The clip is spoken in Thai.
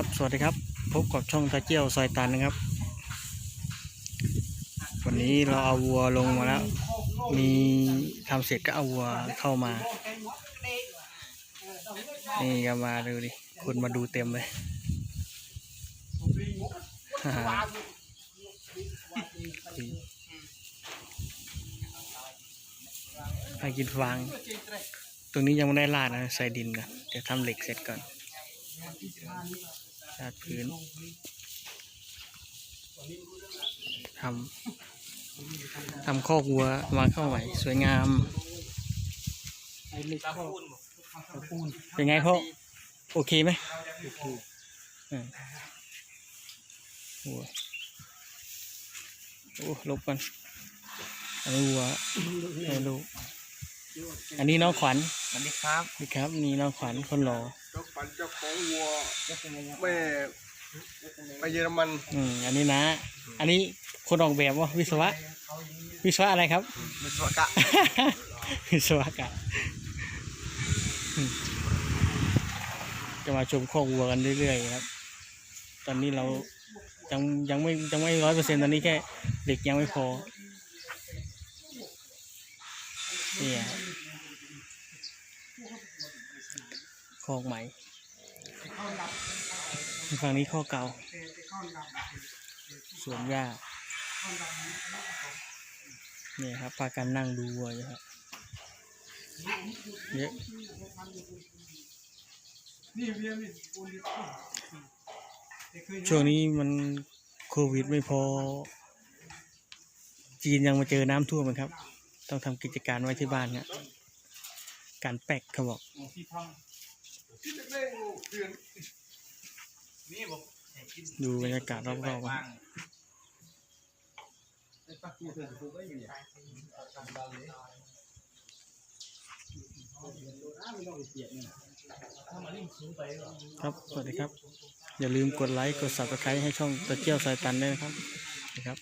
ครับ สวัสดีครับ พบกับช่องตาเจียวซอยตันนะครับ วันนี้เราเอาวัวลงมาแล้ว มีทำเสร็จก็เอาวัวเข้ามา นี่ก็มาดูดิ คนมาดูเต็มเลยฮ่าฮ่าไปกินฟาง ตรงนี้ยังไม่ได้ลาดนะ ใส่ดินก่อน เดี๋ยวทำเหล็กเสร็จก่อน ลาดพื้นทำทำคอกวัววางเข้าใหม่สวยงาม เป็นไงพ่อโอเคไหมอืมวัวโอ้ลบกันอันนี้วัวให้ลูก อันนี้น้องขวัญสวัสดีครับนี่ครับ นี่น้องขวัญคนหล่อเจ้าปันเจ้าของวัวแม่ไปเยอรมันอืมอันนี้นะ อันนี้คนออกแบบว่าวิศวะ วิศวะอะไรครับ วิศวกะ วิศวกะอืมจะมาชมข้อกวัวกันเรื่อยๆครับ ตอนนี้เรายังยังไม่ยังไม่ร้อยเปอร์เซ็นตอนนี้แค่เด็กยังไม่พอเนี่ยค อกใหม่ฝั่งนี้ข้อเก่า สวนหญ้าเนี่ยครับพากันนั่งดูวัวอยู่ครับเยอะช่วงนี้มันโควิดไม่พอ จีนยังมาเจอน้ำท่วมครับ ต้องทำกิจการไว้ที่บ้านครับการแปกเขาบอก ดูบรรยากาศรอบๆครับครับ สวัสดีครับ อย่าลืมกดไลค์ กด subscribe ให้ช่องตะเกียวสายตันด้วยนะครับนะครับ